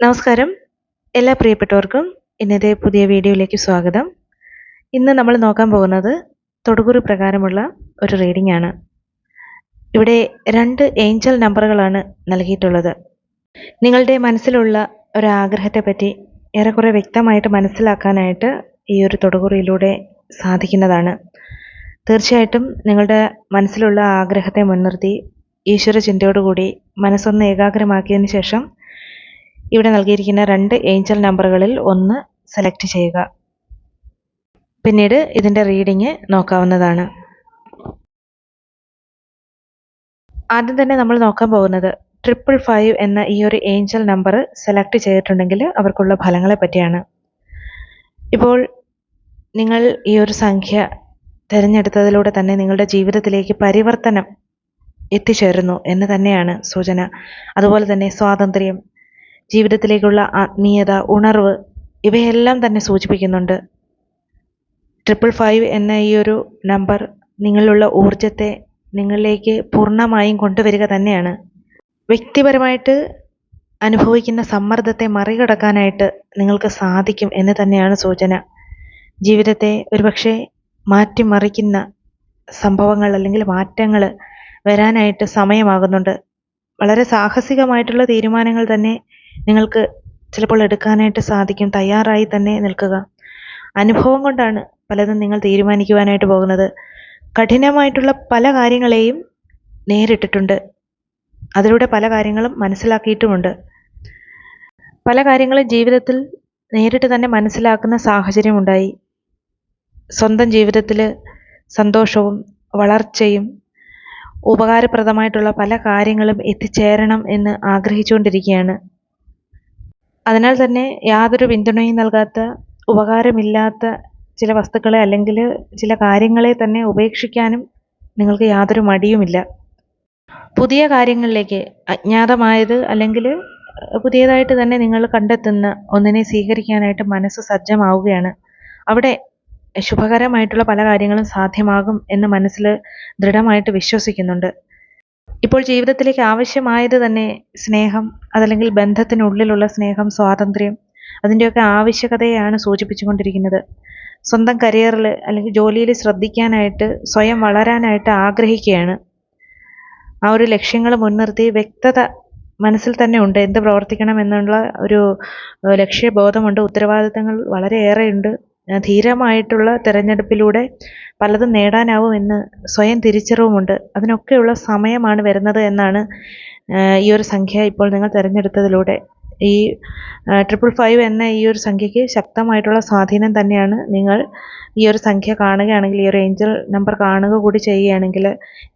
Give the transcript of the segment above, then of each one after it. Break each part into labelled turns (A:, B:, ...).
A: നമസ്കാരം. എല്ലാ പ്രിയപ്പെട്ടവർക്കും ഇന്നത്തെ പുതിയ വീഡിയോയിലേക്ക് സ്വാഗതം. ഇന്ന് നമ്മൾ നോക്കാൻ പോകുന്നത് തൊടുകുറി പ്രകാരമുള്ള ഒരു റീഡിംഗ് ആണ്. ഇവിടെ രണ്ട് ഏഞ്ചൽ നമ്പറുകളാണ് നൽകിയിട്ടുള്ളത്. നിങ്ങളുടെ മനസ്സിലുള്ള ഒരു ആഗ്രഹത്തെ പറ്റി ഏറെക്കുറെ വ്യക്തമായിട്ട് മനസ്സിലാക്കാനായിട്ട് ഈ ഒരു തൊടുകുറിയിലൂടെ സാധിക്കുന്നതാണ്. തീർച്ചയായിട്ടും നിങ്ങളുടെ മനസ്സിലുള്ള ആഗ്രഹത്തെ മുൻനിർത്തി ഈശ്വര ചിന്തയോടുകൂടി മനസ്സൊന്ന് ഏകാഗ്രമാക്കിയതിന് ശേഷം ഇവിടെ നൽകിയിരിക്കുന്ന രണ്ട് ഏഞ്ചൽ നമ്പറുകളിൽ ഒന്ന് സെലക്ട് ചെയ്യുക. പിന്നീട് ഇതിന്റെ റീഡിങ് നോക്കാവുന്നതാണ്. ആദ്യം തന്നെ നമ്മൾ നോക്കാൻ പോകുന്നത് ട്രിപ്പിൾ ഫൈവ് എന്ന ഈ ഒരു ഏഞ്ചൽ നമ്പർ സെലക്ട് ചെയ്തിട്ടുണ്ടെങ്കിൽ അവർക്കുള്ള ഫലങ്ങളെ പറ്റിയാണ്. ഇപ്പോൾ നിങ്ങൾ ഈ ഒരു സംഖ്യ തിരഞ്ഞെടുത്തതിലൂടെ തന്നെ നിങ്ങളുടെ ജീവിതത്തിലേക്ക് പരിവർത്തനം എത്തിച്ചേരുന്നു എന്ന് തന്നെയാണ് സൂചന. അതുപോലെ തന്നെ സ്വാതന്ത്ര്യം ജീവിതത്തിലേക്കുള്ള ആത്മീയത ഉണർവ് ഇവയെല്ലാം തന്നെ സൂചിപ്പിക്കുന്നുണ്ട്. ട്രിപ്പിൾ ഫൈവ് എന്ന ഈ ഒരു നമ്പർ നിങ്ങളിലുള്ള ഊർജത്തെ നിങ്ങളിലേക്ക് പൂർണമായും കൊണ്ടുവരിക തന്നെയാണ്. വ്യക്തിപരമായിട്ട് അനുഭവിക്കുന്ന സമ്മർദ്ദത്തെ മറികടക്കാനായിട്ട് നിങ്ങൾക്ക് സാധിക്കും എന്ന് തന്നെയാണ് സൂചന. ജീവിതത്തെ ഒരുപക്ഷെ മാറ്റിമറിക്കുന്ന സംഭവങ്ങൾ അല്ലെങ്കിൽ മാറ്റങ്ങൾ വരാനായിട്ട് സമയമാകുന്നുണ്ട്. വളരെ സാഹസികമായിട്ടുള്ള തീരുമാനങ്ങൾ തന്നെ നിങ്ങൾക്ക് ചിലപ്പോൾ എടുക്കാനായിട്ട് സാധിക്കും. തയ്യാറായി തന്നെ നിൽക്കുക. അനുഭവം കൊണ്ടാണ് പലതും നിങ്ങൾ തീരുമാനിക്കുവാനായിട്ട് പോകുന്നത്. കഠിനമായിട്ടുള്ള പല കാര്യങ്ങളെയും നേരിട്ടിട്ടുണ്ട്. അതിലൂടെ പല കാര്യങ്ങളും മനസ്സിലാക്കിയിട്ടുമുണ്ട്. പല കാര്യങ്ങളും ജീവിതത്തിൽ നേരിട്ട് തന്നെ മനസ്സിലാക്കുന്ന സാഹചര്യം ഉണ്ടായി സ്വന്തം ജീവിതത്തിൽ സന്തോഷവും വളർച്ചയും ഉപകാരപ്രദമായിട്ടുള്ള പല കാര്യങ്ങളും എത്തിച്ചേരണം എന്ന് ആഗ്രഹിച്ചുകൊണ്ടിരിക്കുകയാണ്. അതിനാൽ തന്നെ യാതൊരു പിന്തുണയും നൽകാത്ത ഉപകാരമില്ലാത്ത ചില വസ്തുക്കളെ അല്ലെങ്കിൽ ചില കാര്യങ്ങളെ തന്നെ ഉപേക്ഷിക്കാനും നിങ്ങൾക്ക് യാതൊരു മടിയുമില്ല. പുതിയ കാര്യങ്ങളിലേക്ക് അജ്ഞാതമായത് അല്ലെങ്കിൽ പുതിയതായിട്ട് തന്നെ നിങ്ങൾ കണ്ടെത്തുന്ന ഒന്നിനെ സ്വീകരിക്കാനായിട്ട് മനസ്സ് സജ്ജമാവുകയാണ്. അവിടെ ശുഭകരമായിട്ടുള്ള പല കാര്യങ്ങളും സാധ്യമാകും എന്ന് മനസ്സിൽ ദൃഢമായിട്ട് വിശ്വസിക്കുന്നുണ്ട്. ഇപ്പോൾ ജീവിതത്തിലേക്ക് ആവശ്യമായത് തന്നെ സ്നേഹം അതല്ലെങ്കിൽ ബന്ധത്തിനുള്ളിലുള്ള സ്നേഹം സ്വാതന്ത്ര്യം. അതിന്റെയൊക്കെ ആവശ്യകതയാണ് സൂചിപ്പിച്ചുകൊണ്ടിരിക്കുന്നത്. സ്വന്തം കരിയറിൽ അല്ലെങ്കിൽ ജോലിയിൽ ശ്രദ്ധിക്കാനായിട്ട് സ്വയം വളരാനായിട്ട് ആഗ്രഹിക്കുകയാണ്. ആ ഒരു ലക്ഷ്യങ്ങൾ മുൻനിർത്തി വ്യക്തത മനസ്സിൽ തന്നെ ഉണ്ട്. എന്ത് പ്രവർത്തിക്കണം എന്നുള്ള ഒരു ലക്ഷ്യബോധമുണ്ട്. ഉത്തരവാദിത്തങ്ങൾ വളരെയേറെയുണ്ട്. ധീരമായിട്ടുള്ള തിരഞ്ഞെടുപ്പിലൂടെ പലതും നേടാനാവും എന്ന് സ്വയം തിരിച്ചറിവുമുണ്ട്. അതിനൊക്കെയുള്ള സമയമാണ് വരുന്നത് എന്നാണ് ഈ ഒരു സംഖ്യ ഇപ്പോൾ നിങ്ങൾ തിരഞ്ഞെടുത്തതിലൂടെ. ഈ ട്രിപ്പിൾ ഫൈവ് എന്ന ഈ ഒരു സംഖ്യയ്ക്ക് ശക്തമായിട്ടുള്ള സ്വാധീനം തന്നെയാണ് നിങ്ങൾ ഈ ഒരു സംഖ്യ കാണുകയാണെങ്കിൽ ഈ ഒരു ഏഞ്ചൽ നമ്പർ കാണുക കൂടി ചെയ്യുകയാണെങ്കിൽ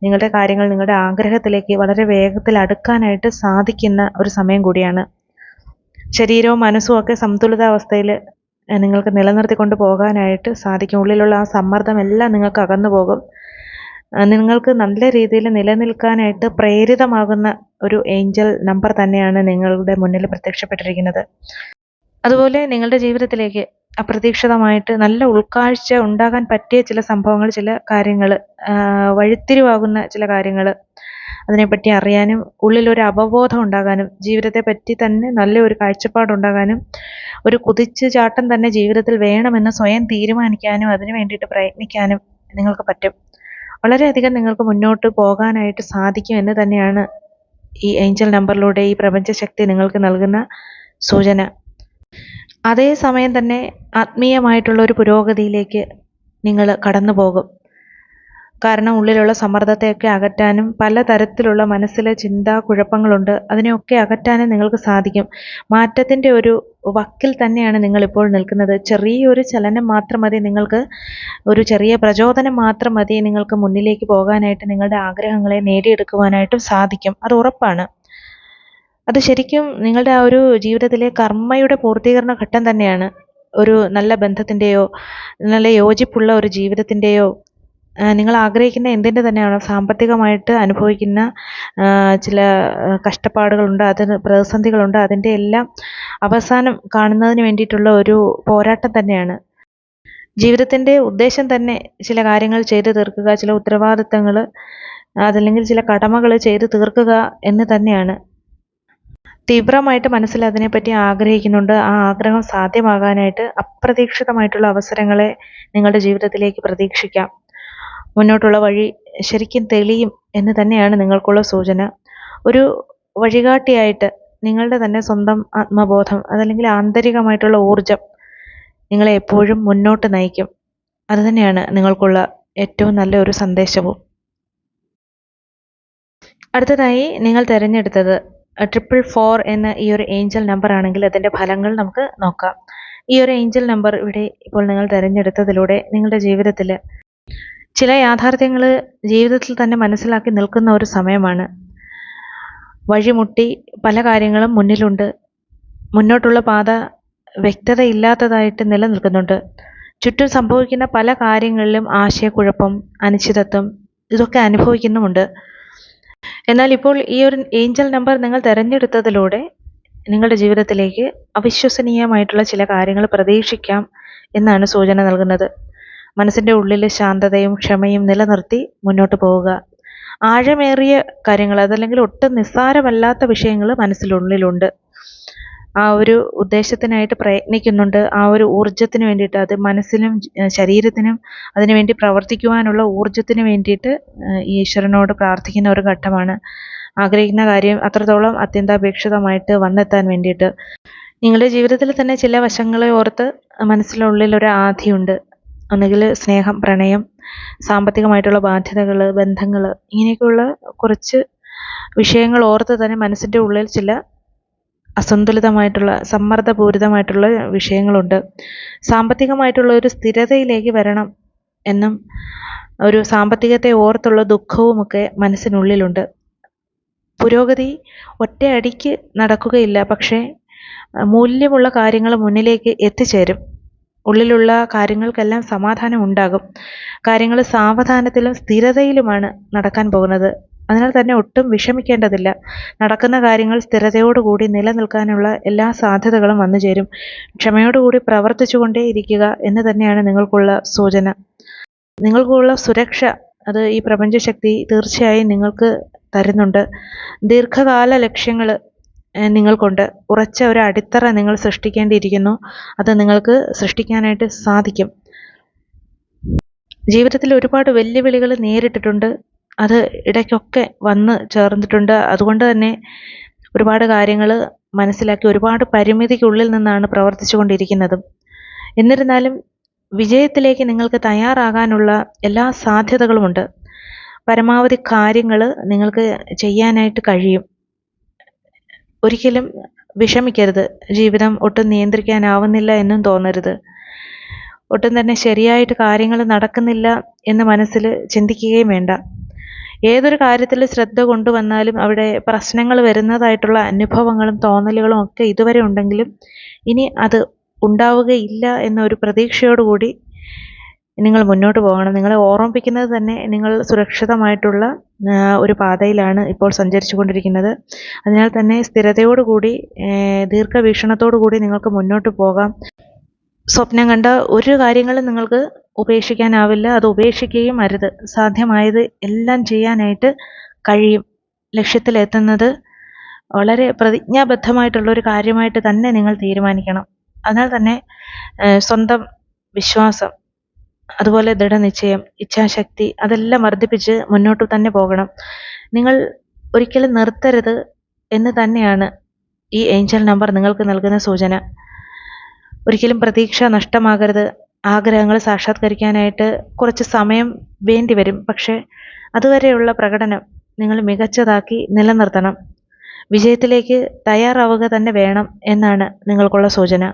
A: നിങ്ങളുടെ കാര്യങ്ങൾ നിങ്ങളുടെ ആഗ്രഹത്തിലേക്ക് വളരെ വേഗത്തിൽ അടുക്കാനായിട്ട് സാധിക്കുന്ന ഒരു സമയം കൂടിയാണ്. ശരീരവും മനസ്സും ഒക്കെ സന്തുലിതാവസ്ഥയിൽ നിങ്ങൾക്ക് നിലനിർത്തിക്കൊണ്ട് പോകാനായിട്ട് സാധിക്കും. ഉള്ളിലുള്ള ആ സമ്മർദ്ദം എല്ലാം നിങ്ങൾക്ക് അകന്നു പോകും. നിങ്ങൾക്ക് നല്ല രീതിയിൽ നിലനിൽക്കാനായിട്ട് പ്രേരിതമാകുന്ന ഒരു ഏഞ്ചൽ നമ്പർ തന്നെയാണ് നിങ്ങളുടെ മുന്നിൽ പ്രത്യക്ഷപ്പെട്ടിരിക്കുന്നത്. അതുപോലെ നിങ്ങളുടെ ജീവിതത്തിലേക്ക് അപ്രതീക്ഷിതമായിട്ട് നല്ല ഉൾക്കാഴ്ച ഉണ്ടാകാൻ പറ്റിയ ചില സംഭവങ്ങൾ ചില കാര്യങ്ങൾ വഴിത്തിരിവാകുന്ന ചില കാര്യങ്ങൾ അതിനെപ്പറ്റി അറിയാനും ഉള്ളിലൊരു അവബോധം ഉണ്ടാകാനും പറ്റി തന്നെ നല്ലൊരു കാഴ്ചപ്പാടുണ്ടാകാനും ഒരു കുതിച്ചു ചാട്ടം തന്നെ ജീവിതത്തിൽ വേണമെന്ന് സ്വയം തീരുമാനിക്കാനും അതിന് വേണ്ടിയിട്ട് പ്രയത്നിക്കാനും നിങ്ങൾക്ക് പറ്റും. വളരെയധികം നിങ്ങൾക്ക് മുന്നോട്ട് പോകാനായിട്ട് സാധിക്കും എന്ന് തന്നെയാണ് ഈ ഏഞ്ചൽ നമ്പറിലൂടെ ഈ പ്രപഞ്ചശക്തി നിങ്ങൾക്ക് നൽകുന്ന സൂചന. അതേ സമയം തന്നെ ആത്മീയമായിട്ടുള്ള ഒരു പുരോഗതിയിലേക്ക് നിങ്ങൾ കടന്നു പോകും കാരണം ഉള്ളിലുള്ള സമ്മർദ്ദത്തെയൊക്കെ അകറ്റാനും പലതരത്തിലുള്ള മനസ്സിലെ ചിന്താ കുഴപ്പങ്ങളുണ്ട്. അതിനെയൊക്കെ അകറ്റാനും നിങ്ങൾക്ക് സാധിക്കും. മാറ്റത്തിന്റെ ഒരു വക്കിൽ തന്നെയാണ് നിങ്ങളിപ്പോൾ നിൽക്കുന്നത്. ചെറിയൊരു ചലനം മാത്രം മതി. നിങ്ങൾക്ക് ഒരു ചെറിയ പ്രചോദനം മാത്രം മതി. നിങ്ങൾക്ക് മുന്നിലേക്ക് പോകാനായിട്ട് നിങ്ങളുടെ ആഗ്രഹങ്ങളെ നേടിയെടുക്കുവാനായിട്ടും സാധിക്കും. അത് ഉറപ്പാണ്. അത് ശരിക്കും നിങ്ങളുടെ ആ ഒരു ജീവിതത്തിലെ കർമ്മയുടെ പൂർത്തീകരണ ഘട്ടം തന്നെയാണ്. ഒരു നല്ല ബന്ധത്തിന്റെയോ നല്ല യോജിപ്പുള്ള ഒരു ജീവിതത്തിന്റെയോ നിങ്ങൾ ആഗ്രഹിക്കുന്ന എന്തിന്റെ തന്നെയാണോ? സാമ്പത്തികമായിട്ട് അനുഭവിക്കുന്ന ചില കഷ്ടപ്പാടുകളുണ്ട് അതിന് പ്രതിസന്ധികളുണ്ട് അതിന്റെ എല്ലാം അവസാനം കാണുന്നതിന് വേണ്ടിയിട്ടുള്ള ഒരു പോരാട്ടം തന്നെയാണ്. ജീവിതത്തിന്റെ ഉദ്ദേശം തന്നെ ചില കാര്യങ്ങൾ ചെയ്തു തീർക്കുക ചില ഉത്തരവാദിത്തങ്ങൾ അതല്ലെങ്കിൽ ചില കടമകൾ ചെയ്തു തീർക്കുക എന്ന് തന്നെയാണ്. തീവ്രമായിട്ട് മനസ്സിൽ അതിനെപ്പറ്റി ആഗ്രഹിക്കുന്നുണ്ട്. ആ ആഗ്രഹം സാധ്യമാകാനായിട്ട് അപ്രതീക്ഷിതമായിട്ടുള്ള അവസരങ്ങളെ നിങ്ങളുടെ ജീവിതത്തിലേക്ക് പ്രതീക്ഷിക്കാം. മുന്നോട്ടുള്ള വഴി ശരിക്കും തെളിയും എന്ന് തന്നെയാണ് നിങ്ങൾക്കുള്ള സൂചന. ഒരു വഴികാട്ടിയായിട്ട് നിങ്ങളുടെ തന്നെ സ്വന്തം ആത്മബോധം അതല്ലെങ്കിൽ ആന്തരികമായിട്ടുള്ള ഊർജം നിങ്ങളെ എപ്പോഴും മുന്നോട്ട് നയിക്കും. അതുതന്നെയാണ് നിങ്ങൾക്കുള്ള ഏറ്റവും നല്ല ഒരു സന്ദേശവും. അടുത്തതായി നിങ്ങൾ തിരഞ്ഞെടുത്തത് ട്രിപ്പിൾ ഫോർ എന്ന ഈ ഒരു ഏഞ്ചൽ നമ്പർ ആണെങ്കിൽ അതിന്റെ ഫലങ്ങൾ നമുക്ക് നോക്കാം. ഈ ഒരു ഏഞ്ചൽ നമ്പർ ഇവിടെ ഇപ്പോൾ നിങ്ങൾ തിരഞ്ഞെടുത്തതിലൂടെ നിങ്ങളുടെ ജീവിതത്തിൽ ചില യാഥാർത്ഥ്യങ്ങൾ ജീവിതത്തിൽ തന്നെ മനസ്സിലാക്കി നിൽക്കുന്ന ഒരു സമയമാണ്. വഴിമുട്ടി പല കാര്യങ്ങളും മുന്നിലുണ്ട്. മുന്നോട്ടുള്ള പാത വ്യക്തതയില്ലാത്തതായിട്ട് നിലനിൽക്കുന്നുണ്ട്. ചുറ്റും സംഭവിക്കുന്ന പല കാര്യങ്ങളിലും ആശയക്കുഴപ്പം അനിശ്ചിതത്വം ഇതൊക്കെ അനുഭവിക്കുന്നുമുണ്ട്. എന്നാൽ ഇപ്പോൾ ഈ ഒരു ഏഞ്ചൽ നമ്പർ നിങ്ങൾ തിരഞ്ഞെടുത്തതിലൂടെ നിങ്ങളുടെ ജീവിതത്തിലേക്ക് അവിശ്വസനീയമായിട്ടുള്ള ചില കാര്യങ്ങൾ പ്രതീക്ഷിക്കാം എന്നാണ് സൂചന നൽകുന്നത്. മനസ്സിന്റെ ഉള്ളിൽ ശാന്തതയും ക്ഷമയും നിലനിർത്തി മുന്നോട്ട് പോവുക. ആഴമേറിയ കാര്യങ്ങൾ അതല്ലെങ്കിൽ ഒട്ടും നിസ്സാരമല്ലാത്ത വിഷയങ്ങൾ മനസ്സിലുള്ളിലുണ്ട്. ആ ഒരു ഉദ്ദേശത്തിനായിട്ട് പ്രയത്നിക്കുന്നുണ്ട്. ആ ഒരു ഊർജത്തിന് വേണ്ടിയിട്ട് അത് മനസ്സിനും ശരീരത്തിനും അതിനുവേണ്ടി പ്രവർത്തിക്കുവാനുള്ള ഊർജത്തിന് വേണ്ടിയിട്ട് ഈശ്വരനോട് പ്രാർത്ഥിക്കുന്ന ഒരു ഘട്ടമാണ്. ആഗ്രഹിക്കുന്ന കാര്യം അത്രത്തോളം അത്യന്താപേക്ഷിതമായിട്ട് വന്നെത്താൻ വേണ്ടിയിട്ട്. നിങ്ങളുടെ ജീവിതത്തിൽ തന്നെ ചില വശങ്ങളെ ഓർത്ത് മനസ്സിനുള്ളിൽ ഒരു ആധിയുണ്ട്. ഒന്നുകിൽ സ്നേഹം പ്രണയം സാമ്പത്തികമായിട്ടുള്ള ബാധ്യതകൾ ബന്ധങ്ങൾ ഇങ്ങനെയൊക്കെയുള്ള കുറച്ച് വിഷയങ്ങൾ ഓർത്ത് തന്നെ മനസ്സിന്റെ ഉള്ളിൽ ചില അസന്തുലിതമായിട്ടുള്ള സമ്മർദ്ദപൂരിതമായിട്ടുള്ള വിഷയങ്ങളുണ്ട്. സാമ്പത്തികമായിട്ടുള്ള ഒരു സ്ഥിരതയിലേക്ക് വരണം എന്നും ഒരു സാമ്പത്തികത്തെ ഓർത്തുള്ള ദുഃഖവുമൊക്കെ മനസ്സിനുള്ളിലുണ്ട്. പുരോഗതി ഒറ്റയടിക്ക് നടക്കുകയില്ല പക്ഷേ മൂല്യമുള്ള കാര്യങ്ങൾ മുന്നിലേക്ക് എത്തിച്ചേരും. ഉള്ളിലുള്ള കാര്യങ്ങൾക്കെല്ലാം സമാധാനം ഉണ്ടാകും. കാര്യങ്ങൾ സാവധാനത്തിലും സ്ഥിരതയിലുമാണ് നടക്കാൻ പോകുന്നത്. അതിനാൽ തന്നെ ഒട്ടും വിഷമിക്കേണ്ടതില്ല. നടക്കുന്ന കാര്യങ്ങൾ സ്ഥിരതയോടുകൂടി നിലനിൽക്കാനുള്ള എല്ലാ സാധ്യതകളും വന്നു ചേരും. ക്ഷമയോടുകൂടി പ്രവർത്തിച്ചുകൊണ്ടേ ഇരിക്കുക എന്ന് തന്നെയാണ് നിങ്ങൾക്കുള്ള സൂചന. നിങ്ങൾക്കുള്ള സുരക്ഷ അത് ഈ പ്രപഞ്ചശക്തി തീർച്ചയായും നിങ്ങൾക്ക് തരുന്നുണ്ട്. ദീർഘകാല ലക്ഷ്യങ്ങൾ നിങ്ങൾക്കുണ്ട്. ഉറച്ച ഒരു അടിത്തറ നിങ്ങൾ സൃഷ്ടിക്കേണ്ടിയിരിക്കുന്നു. അത് നിങ്ങൾക്ക് സൃഷ്ടിക്കാനായിട്ട് സാധിക്കും. ജീവിതത്തിൽ ഒരുപാട് വെല്ലുവിളികൾ നേരിട്ടിട്ടുണ്ട്. അത് ഇടയ്ക്കൊക്കെ വന്ന് ചേർന്നിട്ടുണ്ട്. അതുകൊണ്ട് തന്നെ ഒരുപാട് കാര്യങ്ങൾ മനസ്സിലാക്കി ഒരുപാട് പരിമിതിക്കുള്ളിൽ നിന്നാണ് പ്രവർത്തിച്ചു കൊണ്ടിരിക്കുന്നതും എന്നിരുന്നാലും വിജയത്തിലേക്ക് നിങ്ങൾക്ക് തയ്യാറാകാനുള്ള എല്ലാ സാധ്യതകളുമുണ്ട്. പരമാവധി കാര്യങ്ങൾ നിങ്ങൾക്ക് ചെയ്യാനായിട്ട് കഴിയും. ഒരിക്കലും വിഷമിക്കരുത്. ജീവിതം ഒട്ടും നിയന്ത്രിക്കാനാവുന്നില്ല എന്നും തോന്നരുത്. ഒട്ടും തന്നെ ശരിയായിട്ട് കാര്യങ്ങൾ നടക്കുന്നില്ല എന്ന് മനസ്സിൽ ചിന്തിക്കുകയും വേണ്ട. ഏതൊരു കാര്യത്തിൽ ശ്രദ്ധ കൊണ്ടുവന്നാലും അവിടെ പ്രശ്നങ്ങൾ വരുന്നതായിട്ടുള്ള അനുഭവങ്ങളും തോന്നലുകളും ഒക്കെ ഇതുവരെ ഉണ്ടെങ്കിലും ഇനി അത് ഉണ്ടാവുകയില്ല എന്നൊരു പ്രതീക്ഷയോടുകൂടി നിങ്ങൾ മുന്നോട്ട് പോകണം. നിങ്ങളെ ഓർമ്മിപ്പിക്കുന്നത് തന്നെ നിങ്ങൾ സുരക്ഷിതമായിട്ടുള്ള ഒരു പാതയിലാണ് ഇപ്പോൾ സഞ്ചരിച്ചു കൊണ്ടിരിക്കുന്നത് അതിനാൽ തന്നെ സ്ഥിരതയോടുകൂടി ദീർഘവീക്ഷണത്തോടു കൂടി നിങ്ങൾക്ക് മുന്നോട്ട് പോകാം. സ്വപ്നം കണ്ട ഒരു കാര്യങ്ങളും നിങ്ങൾക്ക് ഉപേക്ഷിക്കാനാവില്ല. അത് ഉപേക്ഷിക്കുകയും അരുത്. സാധ്യമായത് എല്ലാം ചെയ്യാനായിട്ട് കഴിയും. ലക്ഷ്യത്തിലെത്തുന്നത് വളരെ പ്രതിജ്ഞാബദ്ധമായിട്ടുള്ള ഒരു കാര്യമായിട്ട് തന്നെ നിങ്ങൾ തീരുമാനിക്കണം. അതിനാൽ തന്നെ സ്വന്തം വിശ്വാസം അതുപോലെ ദൃഢനിശ്ചയം ഇച്ഛാശക്തി അതെല്ലാം വർദ്ധിപ്പിച്ച് മുന്നോട്ട് തന്നെ പോകണം. നിങ്ങൾ ഒരിക്കലും നിർത്തരുത് എന്ന് തന്നെയാണ് ഈ ഏഞ്ചൽ നമ്പർ നിങ്ങൾക്ക് നൽകുന്ന സൂചന. ഒരിക്കലും പ്രതീക്ഷ നഷ്ടമാകരുത്. ആഗ്രഹങ്ങൾ സാക്ഷാത്കരിക്കാനായിട്ട് കുറച്ച് സമയം വേണ്ടി വരും. പക്ഷേ അതുവരെയുള്ള പ്രകടനം നിങ്ങൾ മികച്ചതാക്കി നിലനിർത്തണം. വിജയത്തിലേക്ക് തയ്യാറാവുക തന്നെ വേണം എന്നാണ് നിങ്ങൾക്കുള്ള സൂചന.